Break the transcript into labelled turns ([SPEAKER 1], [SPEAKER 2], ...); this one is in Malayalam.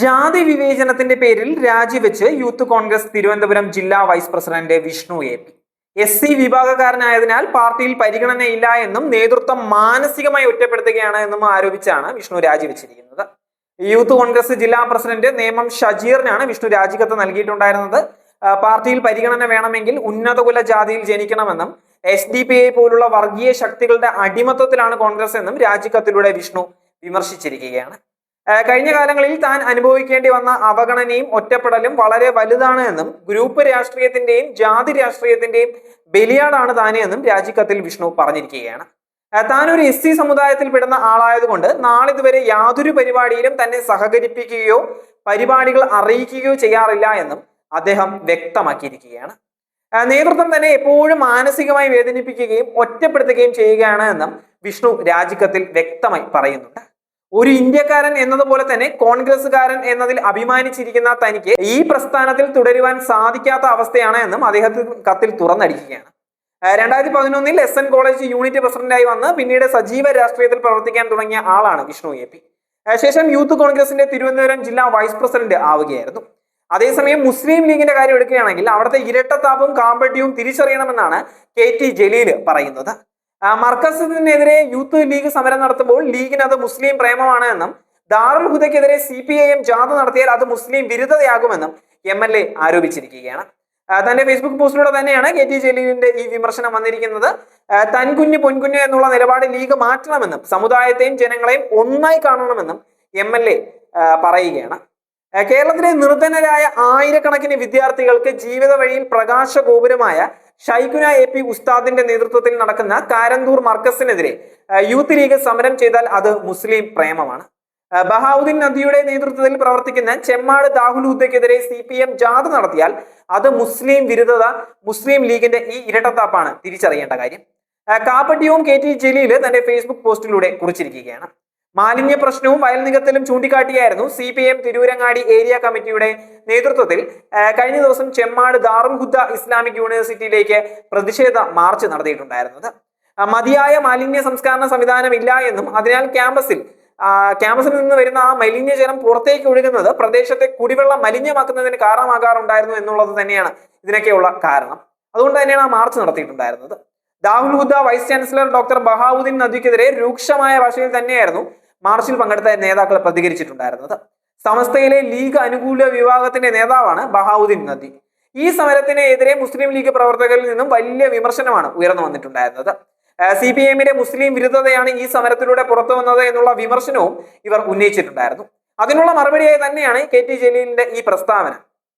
[SPEAKER 1] ജാതി വിവേചനത്തിന്റെ പേരിൽ രാജിവെച്ച് യൂത്ത് കോൺഗ്രസ് തിരുവനന്തപുരം ജില്ലാ vice president Vishnu A P. S C വിഭാഗക്കാരനായതിനാൽ പാർട്ടിയിൽ പരിഗണനയില്ല എന്നും നേതൃത്വം മാനസികമായി ഒറ്റപ്പെടുത്തുകയാണ് എന്നും ആരോപിച്ചാണ് വിഷ്ണു രാജിവെച്ചിരിക്കുന്നത്. യൂത്ത് കോൺഗ്രസ് ജില്ലാ പ്രസിഡന്റ് നേമം ഷജീറിനാണ് വിഷ്ണു രാജിക്കത്ത് നൽകിയിട്ടുണ്ടായിരുന്നത്. പാർട്ടിയിൽ പരിഗണന വേണമെങ്കിൽ ഉന്നതകുല ജാതിയിൽ ജനിക്കണമെന്നും എസ് ഡി പി ഐ പോലുള്ള വർഗീയ ശക്തികളുടെ അടിമത്തത്തിലാണ് കോൺഗ്രസ് എന്നും രാജിക്കത്തിലൂടെ വിഷ്ണു വിമർശിച്ചിരിക്കുകയാണ്. കഴിഞ്ഞ കാലങ്ങളിൽ താൻ അനുഭവിക്കേണ്ടി വന്ന അവഗണനയും ഒറ്റപ്പെടലും വളരെ വലുതാണ് എന്നും ഗ്രൂപ്പ് രാഷ്ട്രീയത്തിന്റെയും ജാതി രാഷ്ട്രീയത്തിന്റെയും ബലിയാടാണ് താനെ എന്നും രാജിക്കത്തിൽ വിഷ്ണു പറഞ്ഞിരിക്കുകയാണ്. താൻ ഒരു എസ് സി സമുദായത്തിൽ പെടുന്ന ആളായതുകൊണ്ട് നാളിതുവരെ യാതൊരു പരിപാടിയിലും തന്നെ സഹകരിപ്പിക്കുകയോ പരിപാടികൾ അറിയിക്കുകയോ ചെയ്യാറില്ല എന്നും അദ്ദേഹം വ്യക്തമാക്കിയിരിക്കുകയാണ്. നേതൃത്വം തന്നെ എപ്പോഴും മാനസികമായി വേദനിപ്പിക്കുകയും ഒറ്റപ്പെടുത്തുകയും ചെയ്യുകയാണ് എന്നും വിഷ്ണു രാജിക്കത്തിൽ വ്യക്തമായി പറയുന്നുണ്ട്. ഒരു ഇന്ത്യക്കാരൻ എന്നതുപോലെ തന്നെ കോൺഗ്രസ്സുകാരൻ എന്നതിൽ അഭിമാനിച്ചിരിക്കുന്ന തനിക്ക് ഈ പ്രസ്ഥാനത്തിൽ തുടരുവാൻ സാധിക്കാത്ത അവസ്ഥയാണ് എന്നും അദ്ദേഹത്തിന് കത്തിൽ തുറന്നടിക്കുകയാണ്. രണ്ടായിരത്തി പതിനൊന്നിൽ എസ് എൻ കോളേജ് യൂണിറ്റ് പ്രസിഡന്റായി വന്ന് പിന്നീട് സജീവ രാഷ്ട്രീയത്തിൽ പ്രവർത്തിക്കാൻ തുടങ്ങിയ ആളാണ് വിഷ്ണു എ പി. ശേഷം യൂത്ത് കോൺഗ്രസിന്റെ തിരുവനന്തപുരം ജില്ലാ വൈസ് പ്രസിഡന്റ് ആവുകയായിരുന്നു. അതേസമയം മുസ്ലിം ലീഗിന്റെ കാര്യം എടുക്കുകയാണെങ്കിൽ അവിടുത്തെ ഇരട്ടത്താപ്പും കാമ്പട്ടിയും തിരിച്ചറിയണമെന്നാണ് കെ ടി ജലീൽ പറയുന്നത്. മർക്കസിനെതിരെ യൂത്ത് ലീഗ് സമരം നടത്തുമ്പോൾ ലീഗിന് അത് മുസ്ലിം പ്രേമമാണ് എന്നും ദാറുൽ ഹുദയ്ക്കെതിരെ സി പി ഐ എം ജാഥ നടത്തിയാൽ അത് മുസ്ലിം വിരുദ്ധതയാകുമെന്നും എം എൽ എ ആരോപിച്ചിരിക്കുകയാണ്. തന്റെ ഫേസ്ബുക്ക് പോസ്റ്റിലൂടെ തന്നെയാണ് കെ ടി ജലീലിന്റെ ഈ വിമർശനം വന്നിരിക്കുന്നത്. തൻകുഞ്ഞ് പൊൻകുഞ്ഞ് എന്നുള്ള നിലപാട് ലീഗ് മാറ്റണമെന്നും സമുദായത്തെയും ജനങ്ങളെയും ഒന്നായി കാണണമെന്നും എം എൽ എ പറയുകയാണ്. കേരളത്തിലെ നിർധനരായ ആയിരക്കണക്കിന് വിദ്യാർത്ഥികൾക്ക് ജീവിത വഴിയിൽ പ്രകാശ ഗോപുരമായ ഷൈഖുന എ പി ഉസ്താദിന്റെ നേതൃത്വത്തിൽ നടക്കുന്ന കാരന്തൂർ മർക്കസിനെതിരെ യൂത്ത് ലീഗ് സമരം ചെയ്താൽ അത് മുസ്ലിം പ്രേമമാണ്. ബഹാവുദ്ദീൻ നദിയുടെ നേതൃത്വത്തിൽ പ്രവർത്തിക്കുന്ന ചെമ്മാട് ദാഹുൽ ഹുദ്ദയ്ക്കെതിരെ സി പി എം ജാഥ നടത്തിയാൽ അത് മുസ്ലിം വിരുദ്ധത മുസ്ലിം ലീഗിന്റെ ഈ ഇരട്ടത്താപ്പാണ് തിരിച്ചറിയേണ്ട കാര്യം. കാപ്പട്ടിയവും കെ ടി ജലീൽ തന്റെ ഫേസ്ബുക്ക് പോസ്റ്റിലൂടെ കുറിച്ചിരിക്കുകയാണ്. മാലിന്യ പ്രശ്നവും വയൽ നികത്തലും ചൂണ്ടിക്കാട്ടിയായിരുന്നു C P M Tirurangadi area committee നേതൃത്വത്തിൽ. കഴിഞ്ഞ ദിവസം ചെമ്മാട് ദാറുൽ ഹുദ ഇസ്ലാമിക് യൂണിവേഴ്സിറ്റിയിലേക്ക് പ്രതിഷേധ മാർച്ച് നടത്തിയിട്ടുണ്ടായിരുന്നത്. മതിയായ മാലിന്യ സംസ്കരണ സംവിധാനം ഇല്ല എന്നും അതിനാൽ ക്യാമ്പസിൽ ക്യാമ്പസിൽ നിന്ന് വരുന്ന ആ മലിനജലം പുറത്തേക്ക് ഒഴുകുന്നത് പ്രദേശത്തെ കുടിവെള്ളം മലിനമാക്കുന്നതിന് കാരണമാകാറുണ്ടായിരുന്നു എന്നുള്ളത് തന്നെയാണ് ഇതിനൊക്കെയുള്ള കാരണം. അതുകൊണ്ട് തന്നെയാണ് ആ march നടത്തിയിട്ടുണ്ടായിരുന്നത്. Darul Huda vice chancellor doctor Bahauddin നദിക്കെതിരെ രൂക്ഷമായ ഭാഷയിൽ തന്നെയായിരുന്നു മാർച്ചിൽ പങ്കെടുത്ത നേതാക്കൾ പ്രതികരിച്ചിട്ടുണ്ടായിരുന്നത്. സമസ്തയിലെ ലീഗ് അനുകൂല വിഭാഗത്തിന്റെ നേതാവാണ് ബഹാവുദ്ദീൻ നദി. ഈ സമരത്തിനെതിരെ മുസ്ലിം ലീഗ് പ്രവർത്തകരിൽ നിന്നും വലിയ വിമർശനമാണ് ഉയർന്നു വന്നിട്ടുണ്ടായിരുന്നത്. സി പി എമ്മിന്റെ മുസ്ലിം വിരുദ്ധതയാണ് ഈ സമരത്തിലൂടെ പുറത്തു വന്നത് എന്നുള്ള വിമർശനവും ഇവർ ഉന്നയിച്ചിട്ടുണ്ടായിരുന്നു. അതിനുള്ള മറുപടിയായി തന്നെയാണ് കെ ടി ജലീലിന്റെ ഈ പ്രസ്താവന.